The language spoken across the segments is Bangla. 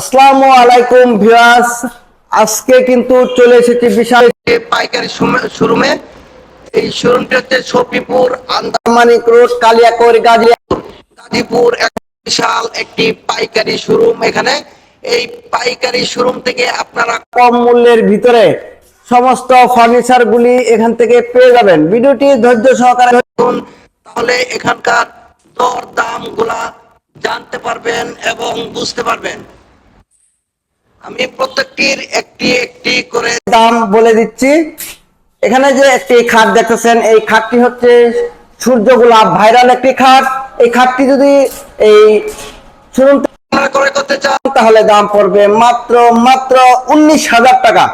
আসসালামু আলাইকুম ভিউয়ার্স। আজকে কিন্তু চলে এসেছি বিশাল পাইকারি শোরুমে এই শোরুমটি হচ্ছে সফিপুর আন্দামানিক রোড কালিয়াকৈর গাজীপুর। গাজীপুর বিশাল একটি পাইকারি শোরুম এখানে। এই পাইকারি শোরুম থেকে আপনারা কম মূল্যের ভিতরে সমস্ত ফার্নিচার গুলি এখান থেকে পেয়ে যাবেন। ভিডিওটি ধৈর্য সহকারে দেখুন তাহলে এখানকার দর দামগুলা জানতে পারবেন এবং বুঝতে পারবেন। আমি প্রত্যেকটির একটি একটি করে দাম বলে দিচ্ছি। এখানে যে একটি খাট দেখতেছেন এই খাটটি হচ্ছে সূর্য গোলাপ ভাইরাল একটি খাট। এই খাটটি যদি এই শুনুন করে করতে চান তাহলে দাম পড়বে মাত্র মাত্র উনিশ হাজার টাকা।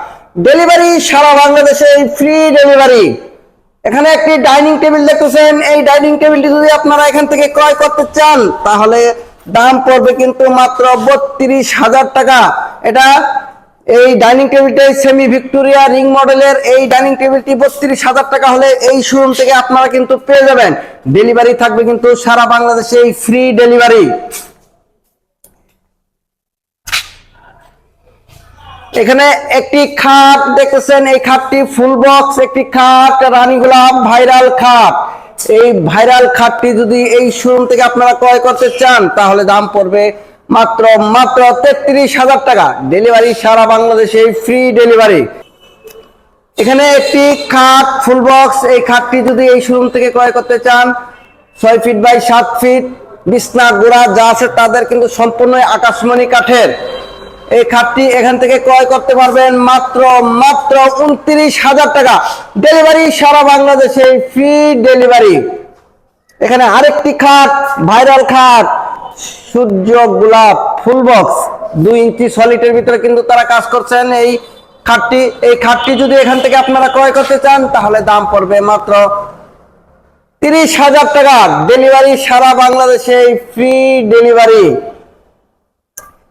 ডেলিভারি সারা বাংলাদেশে ফ্রি ডেলিভারি। এখানে একটি ডাইনিং টেবিল দেখতেছেন। এই ডাইনিং টেবিলটি যদি আপনারা এখান থেকে ক্রয় করতে চান তাহলে দাম পড়বে কিন্তু মাত্র বত্রিশ হাজার টাকা। এটা এই ডাইনিং টেবিলটি সেমি ভিক্টোরিয়া রিং মডেলের এই ডাইনিং টেবিলটি বত্রিশ হাজার টাকা হলে এই শোরুম থেকে আপনারা কিন্তু পেয়ে যাবেন। ডেলিভারি থাকবে কিন্তু সারা বাংলাদেশে এই ফ্রি ডেলিভারি এখানে একটি খাট দেখতেছেন, এই খাটটি ফুল বক্স একটি খাট রানী গোলাপ ভাইরাল খাট। এই ভাইরাল খাটটি যদি এই শোরুম থেকে আপনারা ক্রয় করতে চান, তাহলে দাম পড়বে মাত্র মাত্র তেত্রিশ হাজার টাকা। ডেলিভারি সারা বাংলাদেশে ফ্রি ডেলিভারি এখানে একটি খাট ফুল বক্স এই খাটটি যদি এই শোরুম থেকে ক্রয় করতে চান, ছয় ফিট বাই সাত ফিট বিছনা, গোড়া যা আছে তাদের কিন্তু সম্পূর্ণ আকাশমণি কাঠের। এই খাটটি এখান থেকে ক্রয় করতে পারবেন মাত্র মাত্র উনত্রিশ হাজার টাকা। ডেলিভারি সারা বাংলাদেশে ফ্রি ডেলিভারি এখানে আরেকটি খাট ভাইরাল খাট। সূর্য গোলাপ ফুল বক্স দুই ইঞ্চি সলিটের ভিতরে কিন্তু তারা কাজ করছেন। এই খাটটি এই খাটটি যদি এখান থেকে আপনারা ক্রয় করতে চান, তাহলে দাম পড়বে মাত্র তিরিশ হাজার টাকা। ডেলিভারি সারা বাংলাদেশে ফ্রি ডেলিভারি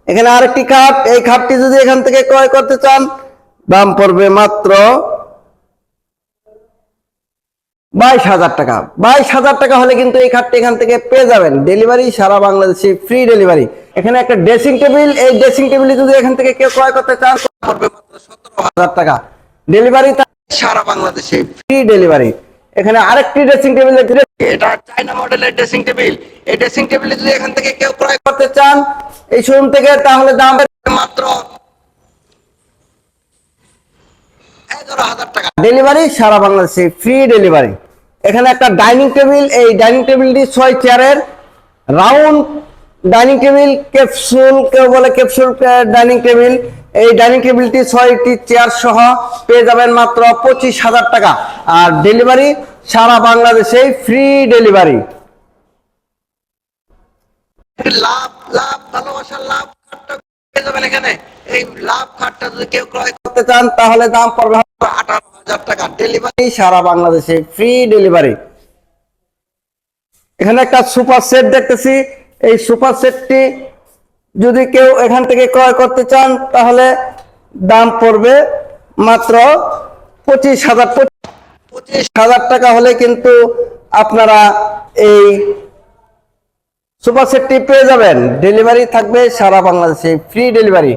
এখানে আরেকটি খাট, এই খাটটি যদি এখান থেকে ক্রয় করতে চান, দাম পড়বে মাত্র বাইশ হাজার টাকা। বাইশ হাজার টাকা হলে কিন্তু এই খাটটি এখান থেকে পেয়ে যাবেন। ডেলিভারি সারা বাংলাদেশে ফ্রি ডেলিভারি এখানে একটা ড্রেসিং টেবিল এই ড্রেসিং টেবিল যদি এখান থেকে কেউ ক্রয় করতে চান সতেরো হাজার টাকা। ডেলিভারি সারা বাংলাদেশে ফ্রি ডেলিভারি এখানে আরেকটি ড্রেসিং টেবিল এটা চাইনা মডেলের ড্রেসিং টেবিল এই ড্রেসিং টেবিল যদি এখান থেকে কেউ ক্রয় করতে চান, এই শোরুম থেকে, তাহলে দাম মাত্র ডেলিভারি সারা বাংলাদেশে ফ্রি ডেলিভারি এখানে একটা ডাইনিং টেবিল, এই ডাইনিং টেবিলটি ছয় চেয়ারের। রাউন্ড ডাইনিং টেবিল, ক্যাপসুল, কেউ বলে ক্যাপসুল ডাইনিং টেবিল। এই ডাইনিং টেবিলটি ছয়টি চেয়ার সহ পেয়ে যাবেন মাত্র পঁচিশ হাজার টাকা। আর ডেলিভারি সারা বাংলাদেশে ফ্রি ডেলিভারি। লাভ লাভ, ভালোবাসার লাভ এখানে। এই লাভ খাটটা যদি কেউ ক্রয় করতে চান, তাহলে দাম পড়বে আঠারো হাজার টাকা। ডেলিভারি সারা বাংলাদেশে ফ্রি ডেলিভারি এখানে একটা সুপার সেট দেখতেছি। এই সুপার সেটটি যদি কেউ এখান থেকে ক্রয় করতে চান, তাহলে দাম পড়বে মাত্র পঁচিশ হাজার পঁচিশ হাজার টাকা হলে কিন্তু আপনারা এই সুপার সেটটি পেয়ে যাবেন। ডেলিভারি থাকবে সারা বাংলাদেশে ফ্রি ডেলিভারি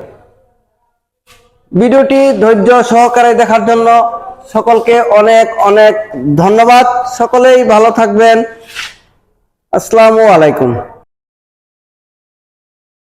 ভিডিওটি ধৈর্য সহকারে দেখার জন্য সকলকে অনেক অনেক ধন্যবাদ। সকলেই ভালো থাকবেন। আসসালামু আলাইকুম।